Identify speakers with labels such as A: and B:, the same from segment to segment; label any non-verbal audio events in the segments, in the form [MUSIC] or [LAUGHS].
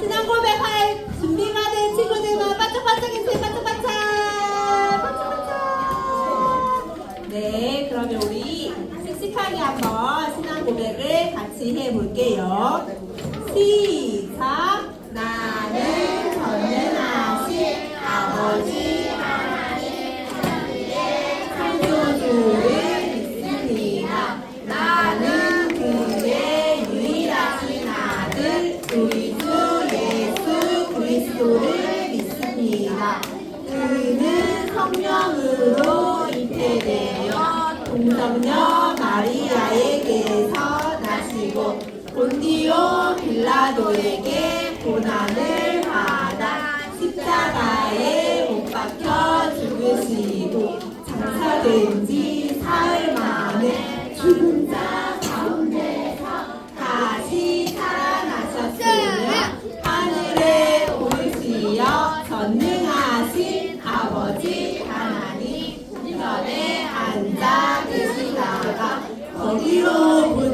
A: 신앙 고백할 준비가 된 친구들만 반짝반짝 해주세요. 반짝반짝. 반짝반짝. 네, 그러면 우리 씩씩하게 한번 신앙 고백을 같이 해볼게요. 시 본디오 빌라도에게 고난을 받아 십자가에 못 박혀 죽으시고 장사된 지 사흘 만에 죽은 자 가운데서 다시 살아나셨으며 하늘에 오르시어 전능하신 아버지 하나님 우편에 앉아 계시다가 거기로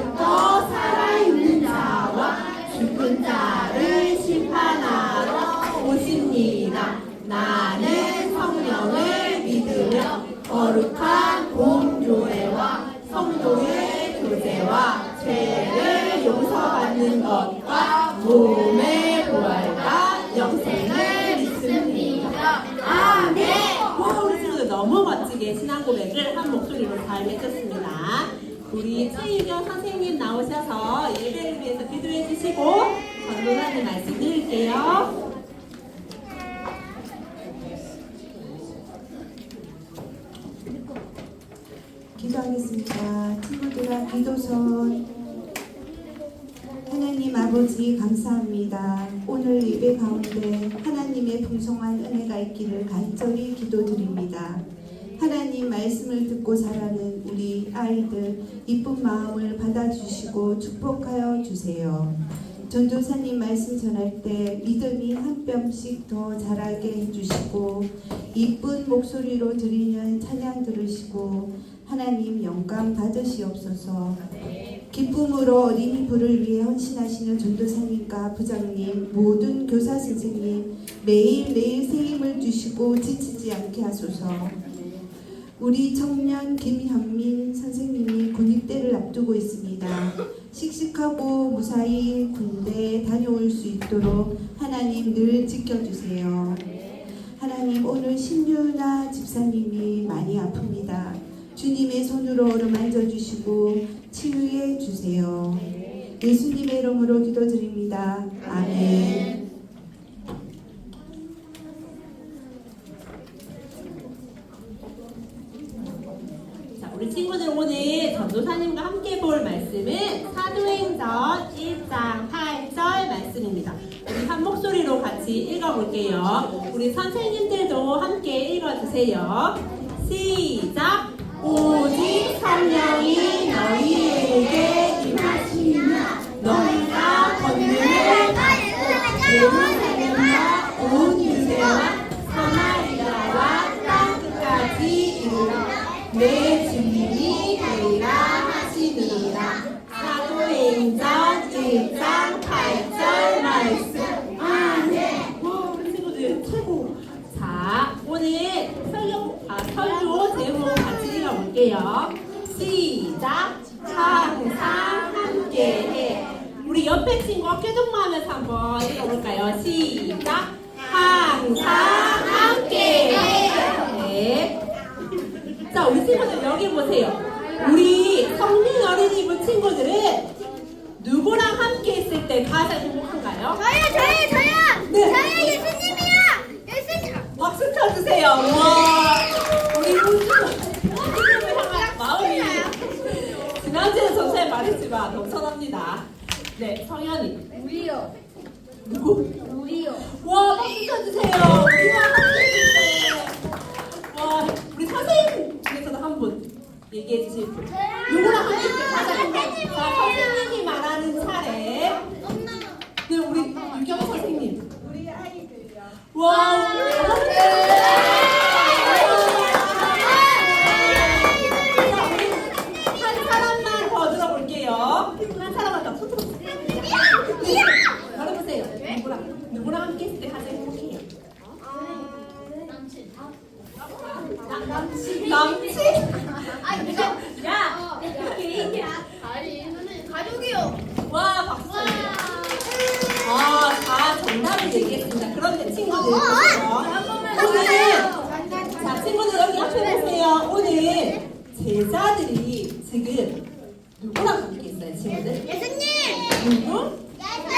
A: 거룩한 공교회와 성도의 교제와 죄를 용서받는 것과 몸의 부활과 영생을 믿습니다. 아멘. 친구들 너무 멋지게 신앙 고백을 한 목소리로 잘 해줬습니다. 우리 최유경 선생님 나오셔서 예배를 위해서 기도해 주시고 전도사님 말씀 드릴게요.
B: 기도하겠습니다. 친구들아 기도선 하나님 아버지 감사합니다. 오늘 예배 가운데 하나님의 풍성한 은혜가 있기를 간절히 기도드립니다. 하나님 말씀을 듣고 자라는 우리 아이들 이쁜 마음을 받아주시고 축복하여 주세요. 전도사님 말씀 전할 때 믿음이 한 뼘씩 더 자라게 해주시고 이쁜 목소리로 드리는 찬양 들으시고 하나님 영광 받으시옵소서 기쁨으로 어린이 부를 위해 헌신하시는 전도사님과 부장님 모든 교사 선생님 매일매일 새 힘을 주시고 지치지 않게 하소서 우리 청년 김현민 선생님이 군입대를 앞두고 있습니다. 씩씩하고 무사히 군대 다녀올 수 있도록 하나님 늘 지켜주세요. 하나님 오늘 신유나 집사님이 많이 아픕니다. 주님의 손으로 어루만져 주시고 치유해 주세요. 예수님의 이름으로 기도드립니다. 아멘.
A: 자, 우리 친구들 오늘 전도사님과 함께 볼 말씀은 사도행전 1장 8절 말씀입니다. 우리 한 목소리로 같이 읽어볼게요. 우리 선생님들도 함께 읽어주세요. 시작! 오직 성령이 너희에게 자, 우리 친구들 여기 보세요. 우리 성민 어린이집 친구들은 누구랑 함께 있을 때 가장 행복한가요?
C: 저요 저요 저요
A: 네.
C: 저요 예수님이요 예수님
A: 박수 쳐주세요. 와, 우리 예수님을 향한 마음이 지난주에 전에 말했지만 넘쳐납니다. 네, 성현이.
C: 우리요
A: 누구?
C: 우리요
A: 와, 박수 쳐주세요. 우리와 함께 있을 때. 와, 우리 선생님 얘기해 주실 분. 누구랑 가장 행복? 자, 선생님이 말하는 차례. 네, 우리 유경 선생님. 우리 아이들요. 와, 우리 한 사람만 더 들어볼게요. 한 사람만 더. 손 들어. 말해보세요. 누구랑 누구랑 함께 있을 때 가장 행복해요? 남친 남친
C: 아 이거
A: 야 개인이야
C: 아니 선생님 가족이요.
A: 와 박수 아다 정답을 얘기했습니다 그런데 친구들 오늘 자 친구들 여기 앞에 보세요 오늘 제자들이 지금 누구랑 함께 있어요 친구들
C: 예수님.
A: 누구
C: 예수님.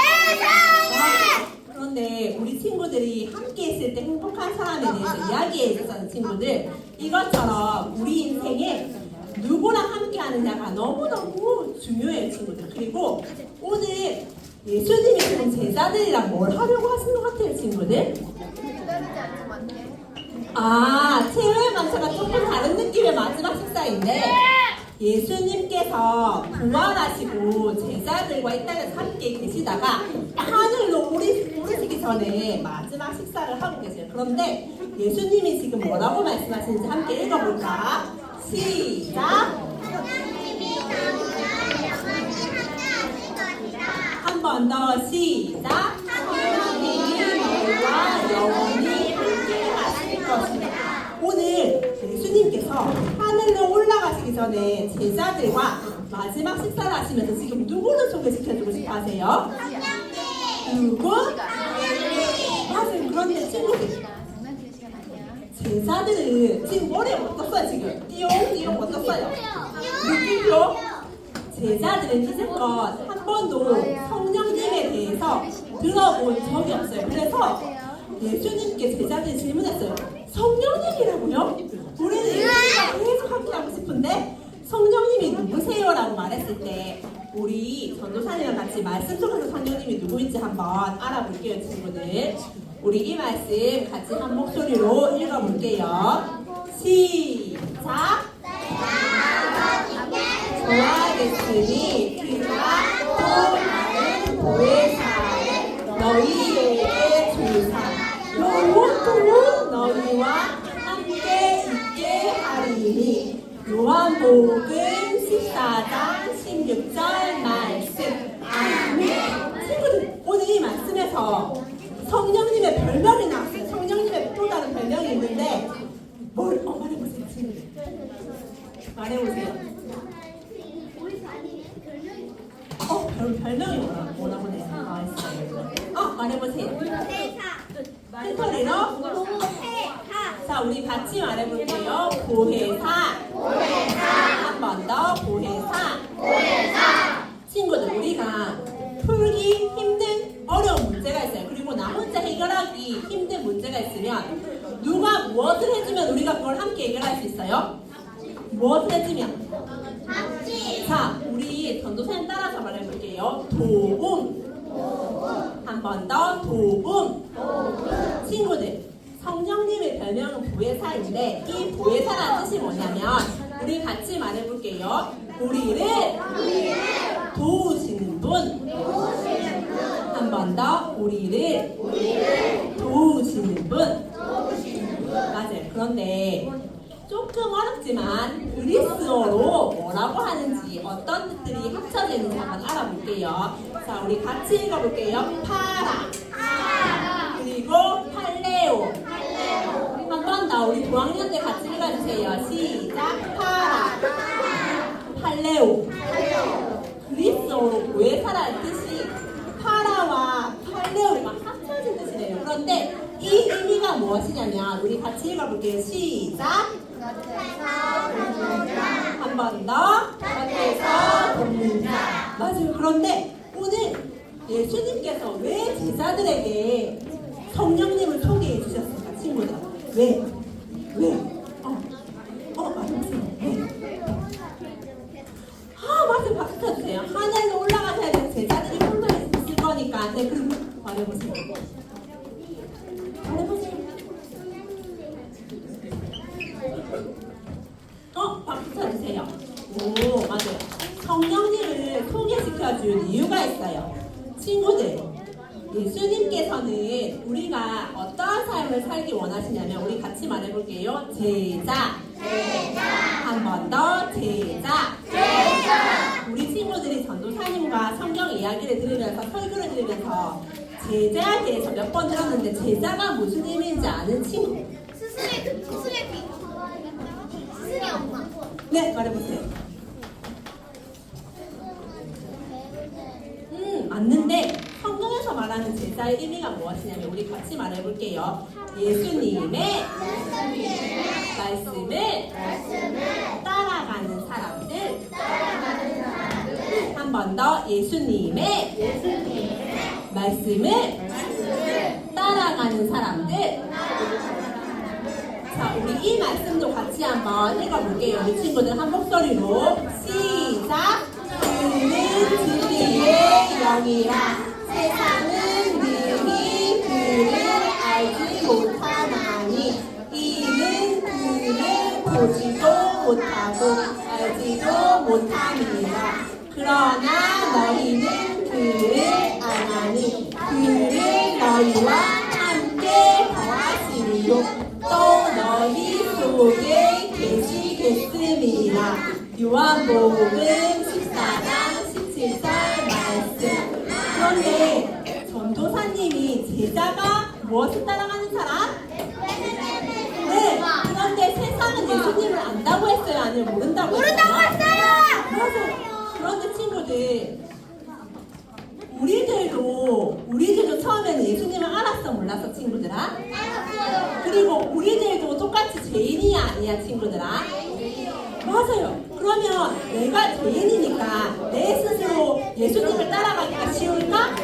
A: 그런데 우리 친구들이 함께 있을 때 행복한 사람에 대해서 이야기해 있었던 친구들. 이것처럼 우리 인생에 누구랑 함께 하느냐가 너무너무 중요해요 친구들. 그리고 오늘 예수님이 지금 제자들이랑 뭘 하려고 하시는 것 같아요 친구들. 아 체험의 만차가 조금 다른 느낌의 마지막 식사인데 예수님께서 부활하시고 제자들과 이 땅에서 함께 계시다가 하늘로 오르- 오르시기 전에 마지막 식사를 하고 계세요. 그런데 예수님이 지금 뭐라고 말씀하시는지 함께 읽어볼까? 시작! 한 번 더 시작! 전에 제자들과 마지막 식사를 하시면서 지금 누구를 소개시켜주고 싶어 하세요? 누구? 맞아요. 그런데 친구들. 제자들은 지금 머리에 어떻어요 지금? 띠용띠용 어떻어요? 느낌표? 제자들은 이제껏 한 번도 성령님에 대해서 들어본 적이 없어요. 그래서 예수님께 제자들이 질문했어요. 성령님이라고요? 우리는 예수님과 계속 함께하고 싶은데 성령님이 누구세요? 말했을 때 우리 전도사님이랑 같이 말씀 속에서 성령님이 누구인지 한번 알아볼게요 친구들. 우리 이 말씀 같이 한 목소리로 읽어볼게요. 시작! 좋아하겠으니 그가 또 다른 보혜사를 너희에게 주사 영원토록 너희와 함께 있게 하리니 요한복음 14장 16절 말씀 아멘 친구들 오늘 이 말씀에서 성령님의 별명이 나왔어요 성령님의 또 다른 별명이 있는데 뭘 어, 말해보세요 친구들 말해보세요 어, 별, 별명이 뭐라, 돼? 나와 있어요. 어, 말해보세요. 큰 소리로. 자, 우리 같이 말해볼게요. 보혜사. 한 번 더. 보혜사. 친구들, 우리가 풀기 힘든 어려운 문제가 있어요. 나 혼자 해결하기 힘든 문제가 있으면 누가 무엇을 해주면 우리가 그걸 함께 해결할 수 있어요? 무엇을 해주면? 자, 우리 전도사님 따라서 말해볼게요. 도움. 한 번 더 도움. 친구들, 성령님의 별명은 보혜사인데 이 보혜사라는 뜻이 뭐냐면 우리 같이 말해볼게요. 우리를 도우시는 분. 한번더 우리를 도우시는 분. 맞아요. 그런데 조금 어렵지만 그리스어로 뭐라고 하는지 어떤 뜻들이 합쳐져 있는지 한번 알아볼게요. 자, 우리 같이 읽어볼게요. 파라. 그리고 팔레오. 한 번 더 우리 고학년들 같이 읽어주세요. 시작. 파라. 팔레오. 그리스어로 보혜사라는 뜻이 파라와 팔레오가 합쳐진 뜻이래요. 그런데 이 의미가 무엇이냐면 우리 같이 읽어볼게요. 시작. 한 번 더. 곁에서 돕는 자. 맞아요. 그런데 오늘 예수님께서 왜 제자들에게 성령님을 소개해 주셨을까, 친구들? 왜? 왜? 어, 어, 맞으세요. 왜? 아, 맞아요. 박수 쳐주세요. 하늘로 올라가셔야 되는 제자들이 홀로 있을 거니까. 네, 그리고 말해보세요. 말해보세요. 어, 박수 쳐주세요. 오, 맞아요. 성령님을 소개시켜준 이유가 있어요. 친구들, 예수님께서는 우리가 어떠한 삶을 살기 원하시냐면 우리 같이 말해볼게요. 제자. 한번더 제자. 우리 친구들이 전도사님과 성경 이야기를 들으면서 설교를 들으면서 제자에 대해서 몇 번 들었는데 제자가 무슨 의미인지 아는 친구?
C: 스승의 스승의 귀. 스승의 엄마.
A: 네, 말해보세요. 음, 맞는데 성경에서 말하는 제자의 의미가 무엇이냐면 우리 같이 말해볼게요. 예수님의 말씀을 따라가는 사람들. 한 번 더 예수님의 말씀을 따라가는 사람들. 자, 우리 이 말씀도 같이 한번 읽어볼게요. 우리 친구들 한 목소리로 시작. 그는 진리의 영이라. 세상은 능히 그를 알지 못하나니 이는 그를 보지도 못하고 알지도 못함이라. 그러나 너희는 그를 아나니 그를 너희와 함께 더하시리요. 또 너희 속에 계시겠음이라 요한복음 무엇을 따라가는 사람? 네 그런데 세상은 예수님을 안다고 했어요 아니면 모른다고 했어요?
C: 모른다고 했어요.
A: 맞아요 그런데 친구들 우리들도 우리들도 처음에는 예수님을 알았어 몰랐어 친구들아? 그리고 우리들도 똑같이 죄인이야 아니야 친구들아? 맞아요. 그러면 내가 죄인이니까 내 스스로 예수님을 따라가기가 쉬울까?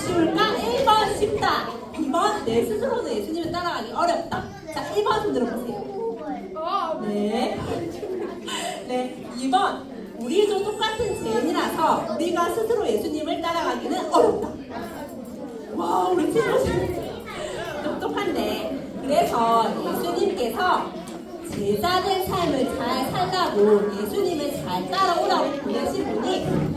A: 쉬울까? 1번 쉽다. 2번 내 스스로는 예수님을 따라가기 어렵다. 자, 1번 손 들어보세요. 네. 네, 2번. 우리도 똑같은 죄인이라서 우리가 스스로 예수님을 따라가기는 어렵다. 와, 우리 친구들 [LAUGHS] 똑똑한데. 그래서 예수님께서 제자된 삶을 잘 살라고 예수님을 잘 따라오라고 보내신 분이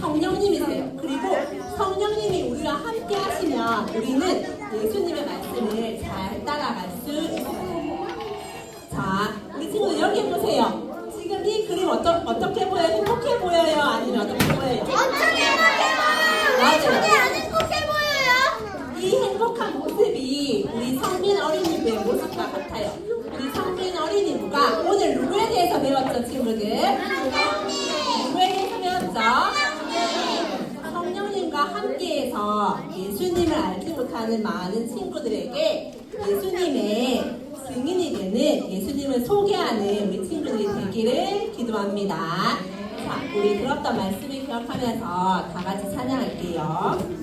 A: 성령님이세요. 그리고 성령님이 우리와 함께 하시면 우리는 예수님의 말씀을 잘 따라갈 수 있어요. 자, 우리 친구들 여기 보세요. 지금 이 그림 어떠, 어떻게 보여요? 행복해 보여요? 아니면 어떻게 보여요?
C: 엄청 행복해 보여요. 왜 저게 안 행복해 보여요?
A: 이 행복한 모습이 우리 성민 어린이부의 모습과 같아요. 우리 성민 어린이부가 오늘 누구에 대해서 배웠죠, 친구들? 누구에 대해서 배웠죠? 성령님과 함께해서 예수님을 알지 못하는 많은 친구들에게 예수님의 증인이 되는 예수님을 소개하는 우리 친구들이 되기를 기도합니다. 자, 우리 들었던 말씀을 기억하면서 다 같이 찬양할게요.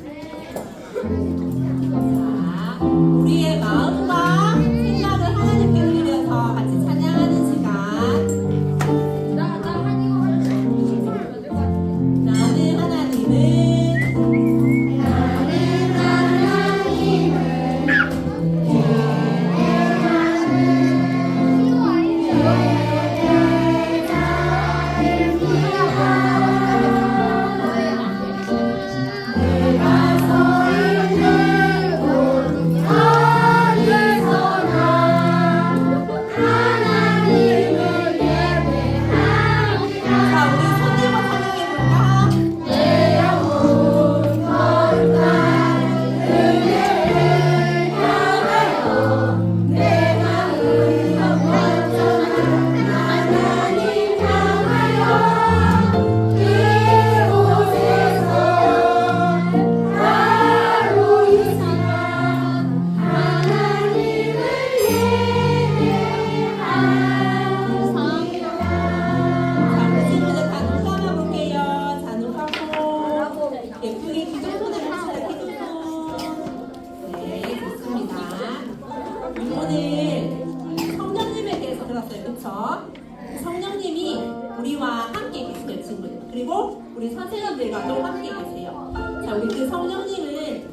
A: 그리고 우리 선생님들과도 함께 계세요. 자, 우리 그 성령님을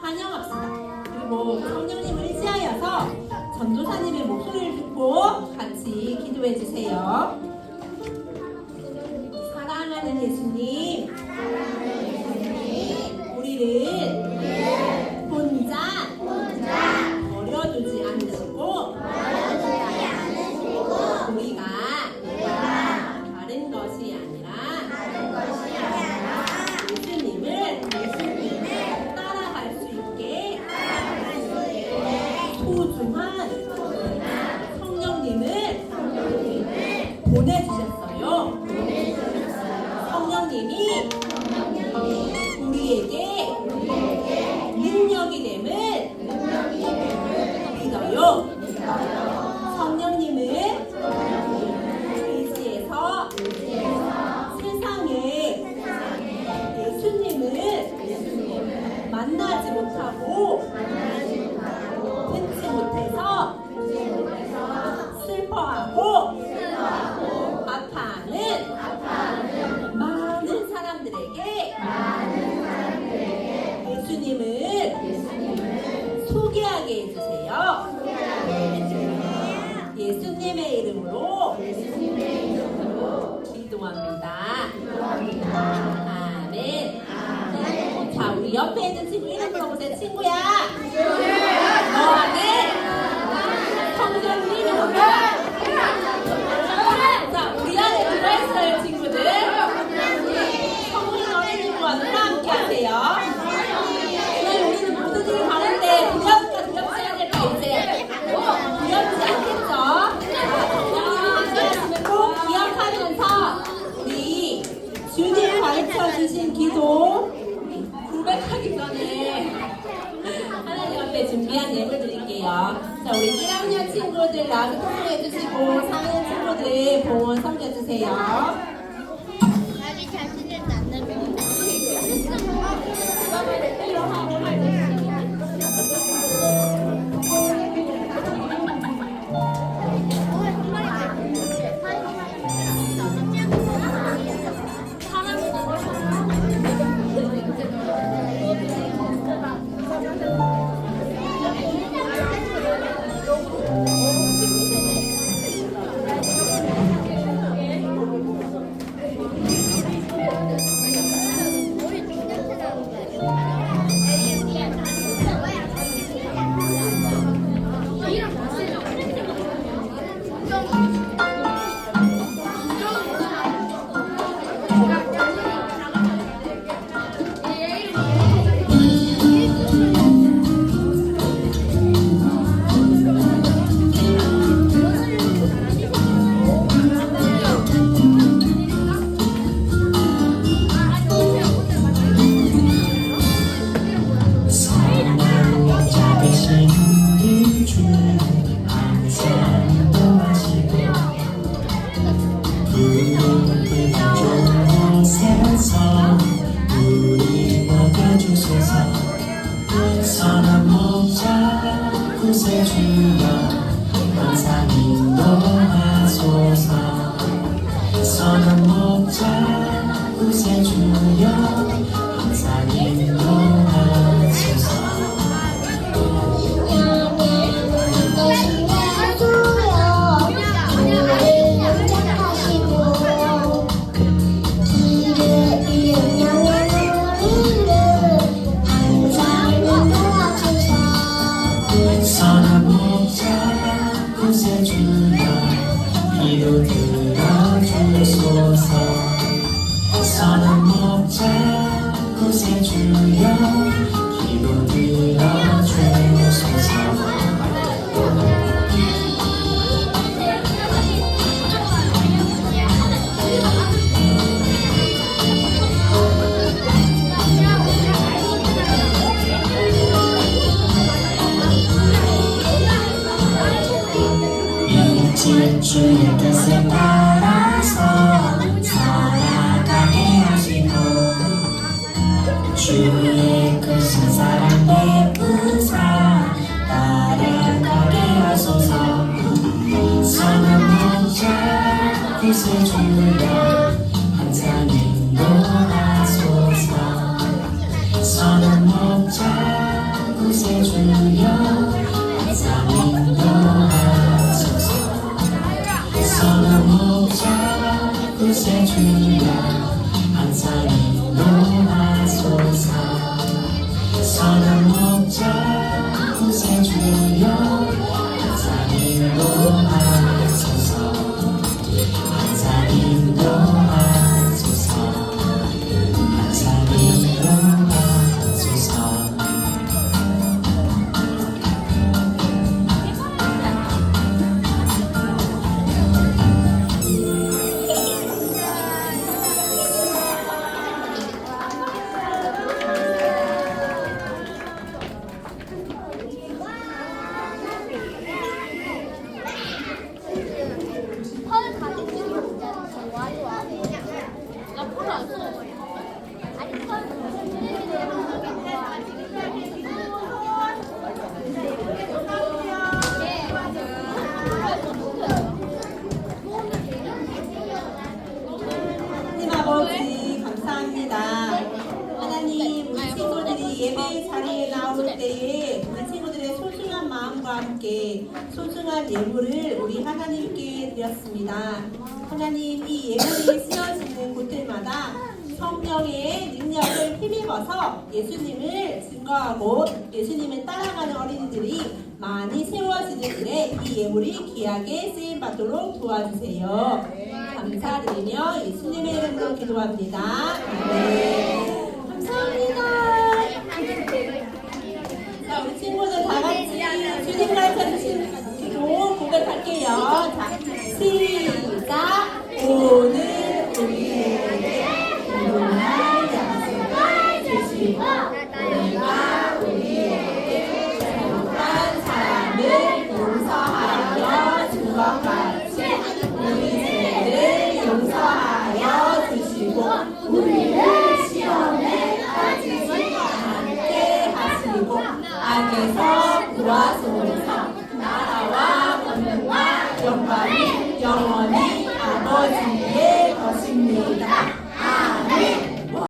A: 환영합시다. 그리고 성령님을 의지하여서 전도사님의 목소리를 듣고 같이 기도해 주세요. 사랑하는 예수님, boneco. 소개하게 해주세요. 소개하게 해주세요. 예수님의 이름으로 예수님의 이름으로 기도합니다. 기도합니다. 아멘. 아멘. 자, 우리 옆에 있는 친구 이름 물어보세요. 친구야. 친구야. 너는 성령 이름으로 자, 우리 1학년 친구들 나를 통해주시고 4학년 친구들 보원 섬겨주세요.
D: 주의 그 크신 사랑 베푸사. 나를 가게 하소서. 사랑하자 빛을 주여
A: 함께 소중한 예물을 우리 하나님께 드렸습니다. 하나님 이 예물이 쓰여지는 곳들마다 성령의 능력을 힘입어서 예수님을 증거하고 예수님을 따라가는 어린이들이 많이 세워지는 일에 이 예물이 귀하게 쓰임 받도록 도와주세요. 감사드리며 예수님의 이름으로 기도합니다. 네. 감사합니다. 자, 우리 친구들 다 같이 고백할게요. 자, 시작.